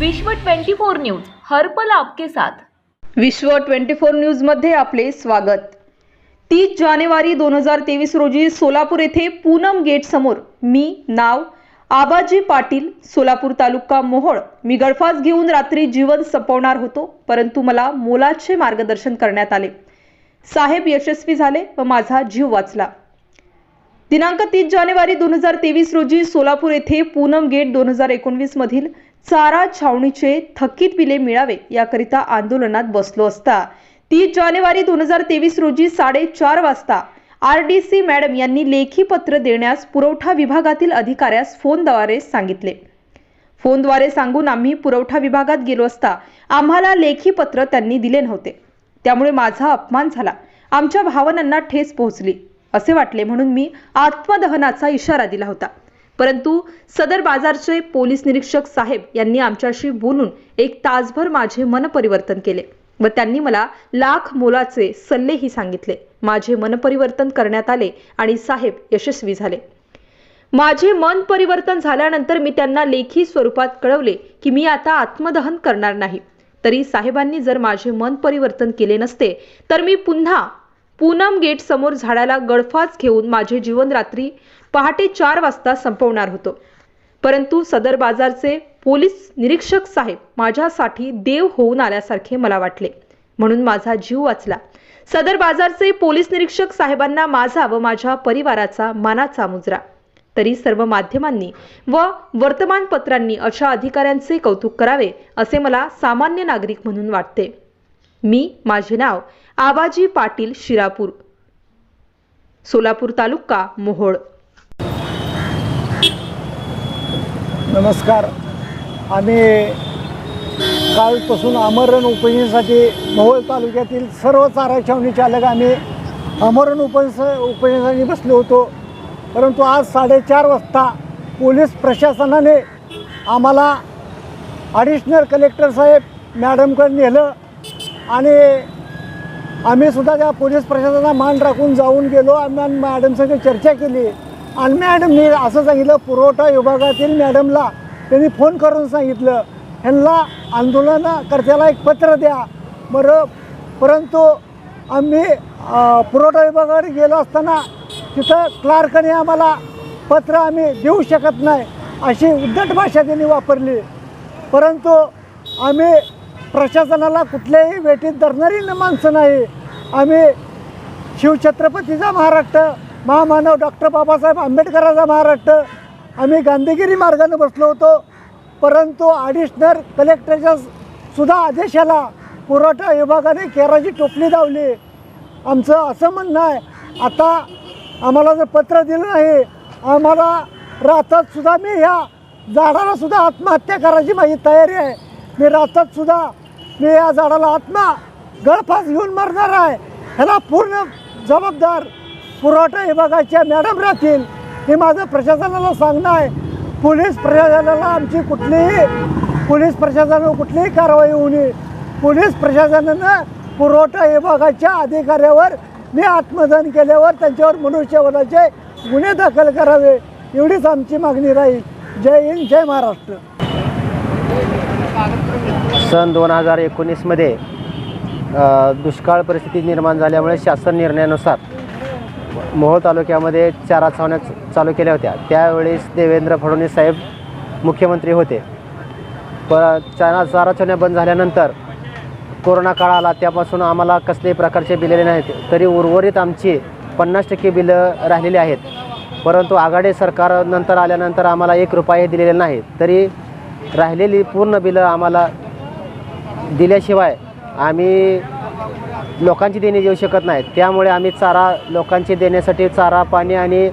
विश्व 24 न्यूज हर्पल आपके साथ. विश्व 24 न्यूजमध्ये आपले स्वागत. तीस जानेवारी दोन हजार तेवीस रोजी सोलापूर येथे पूनम गेट समोर मी नाव आबाजी पाटील सोलापूर तालुका मोहोळ मी गळफास घेऊन रात्री जीवन संपवणार होतो परंतु मला मोलाचे मार्गदर्शन करण्यात आले. साहेब यशस्वी झाले व माझा जीव वाचला. दिनांक तीस जानेवारी दोन हजार तेवीस रोजी सोलापूर येथे पूनम गेट दोन हजार एकोणवीस मधील चारा छावणीचे थकीत बिले मिळावे याकरिता आंदोलनात बसलो असता. तीस जानेवारी दोन हजार तेवीस रोजी साडेचार वाजता आर डी सी मॅडम यांनी लेखी पत्र देण्यास पुरवठा विभागातील अधिकाऱ्यास फोनद्वारे सांगितले. फोनद्वारे सांगून आम्ही पुरवठा विभागात गेलो असता आम्हाला लेखी पत्र त्यांनी दिले नव्हते. त्यामुळे माझा अपमान झाला. आमच्या भावनांना ठेस पोहोचली. असे वाटले म्हणून मी आत्मदहनाचा इशारा दिला होता. परंतु सदर बाजारचे पोलीस निरीक्षक साहेब यांनी आमच्याशी बोलून एक तासभर माझे मन परिवर्तन केले व त्यांनी मला लाख मोलाचे सल्लेही सांगितले. माझे मन परिवर्तन करण्यात आले आणि साहेब यशस्वी झाले. माझे मन परिवर्तन झाल्यानंतर मी त्यांना लेखी स्वरूपात कळवले की मी आता आत्मदहन करणार नाही. तरी साहेबांनी जर माझे मन परिवर्तन केले नसते तर मी पुन्हा पूनम गेट समोर झाडाला गळफास घेऊन माझे जीवन रात्री पहाटे चार वाजता संपवणार होतो. परंतु सदर बाजारचे पोलीस निरीक्षक साहेब माझ्यासाठी देव होऊन आल्यासारखे मला वाटले. म्हणून माझा जीव वाचला. सदर बाजारचे पोलीस निरीक्षक साहेबांना माझा व माझ्या परिवाराचा मानाचा मुजरा. तरी सर्व माध्यमांनी व वर्तमानपत्रांनी अशा अधिकाऱ्यांचे कौतुक करावे असे मला सामान्य नागरिक म्हणून वाटते. मी माझे नाव आबाजी पाटील शिरापूर. सोलापूर तालुका मोहोळ. नमस्कार. आम्ही कालपासून आमरण उपयोजनेसाठी मोहोळ तालुक्यातील सर्व चारा छावणी चालक आम्ही आमरण उपयोज उपयोजनासाठी बसलो होतो. परंतु आज साडेचार वाजता पोलीस प्रशासनाने आम्हाला ॲडिशनल कलेक्टर साहेब मॅडमकडे नेलं आणि आम्ही सुद्धा त्या पोलीस प्रशासनाचा मान राखून जाऊन गेलो. आम्ही मॅडमसंग चर्चा केली. आणि मॅडमनी असं सांगितलं पुरवठा विभागातील मॅडमला त्यांनी फोन करून सांगितलं. ह्यांना आंदोलनकर्त्याला एक पत्र द्या. बरं परंतु आम्ही पुरवठा विभागाकडे गेलो असताना तिथं क्लार्कने आम्हाला पत्र आम्ही देऊ शकत नाही अशी उद्धट भाषा त्यांनी वापरली. परंतु आम्ही प्रशासनाला कुठल्याही वेटीत धरणारी न माणसं नाही. आम्ही शिवछत्रपतीचा महाराष्ट्र महामानव डॉक्टर बाबासाहेब आंबेडकरांचा महाराष्ट्र. आम्ही गांधीगिरी मार्गाने बसलो होतो. परंतु ॲडिशनल कलेक्टरच्या सुद्धा आदेशाला पुरवठा विभागाने केराची टोपली लावली. आमचं असं म्हणणं आहे आता आम्हाला जर पत्र दिलं नाही आम्हाला राहतातसुद्धा मी ह्या झाडाला सुद्धा आत्महत्या करायची माझी तयारी आहे. मी रातात सुद्धा. मी या झाडाला आत्मा गळफास घेऊन मरणार आहे. ह्याला पूर्ण जबाबदार पुरवठा विभागाच्या मॅडम राहतील. हे माझं प्रशासनाला सांगणं आहे. पोलीस प्रशासनाला आमची कुठलीही पोलीस प्रशासनावर कुठलीही कारवाई होऊ नये. पोलीस प्रशासनानं पुरवठा विभागाच्या अधिकाऱ्यावर मी आत्मदान केल्यावर त्यांच्यावर मनुष्यवधाचे गुन्हे दाखल करावे. एवढीच आमची मागणी राहील. जय हिंद जय महाराष्ट्र. सन दोन हजार एकोणीसमध्ये दुष्काळ परिस्थिती निर्माण झाल्यामुळे शासन निर्णयानुसार मोहोळ तालुक्यामध्ये चारा छावण्या चालू केल्या होत्या. त्यावेळेस देवेंद्र फडणवीस साहेब मुख्यमंत्री होते. प चारा चारा छावण्या बंद झाल्यानंतर कोरोना काळ आला त्यापासून आम्हाला कसल्याही प्रकारचे बिलेले नाहीत तरी उर्वरित आमची पन्नास टक्के बिलं राहिलेली आहेत. परंतु आघाडी सरकार नंतर आल्यानंतर आम्हाला एक रुपये दिलेले नाही. तरी राहिलेली पूर्ण बिलं आम्हाला दिल्याशिवाय आम्ही लोकांची देणे देऊ शकत नाही. त्यामुळे आम्ही चारा लोकांची देण्यासाठी चारा पाणी आणि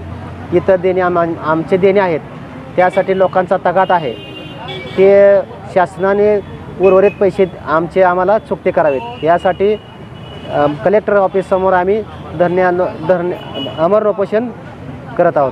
इतर देणे आम आमचे देणे आहेत. त्यासाठी लोकांचा तगात आहे. ते शासनाने उर्वरित पैसे आमचे आम्हाला चुकते करावेत. यासाठी कलेक्टर ऑफिससमोर आम्ही धरण्या धरणे अमर उपोषण करत आहोत.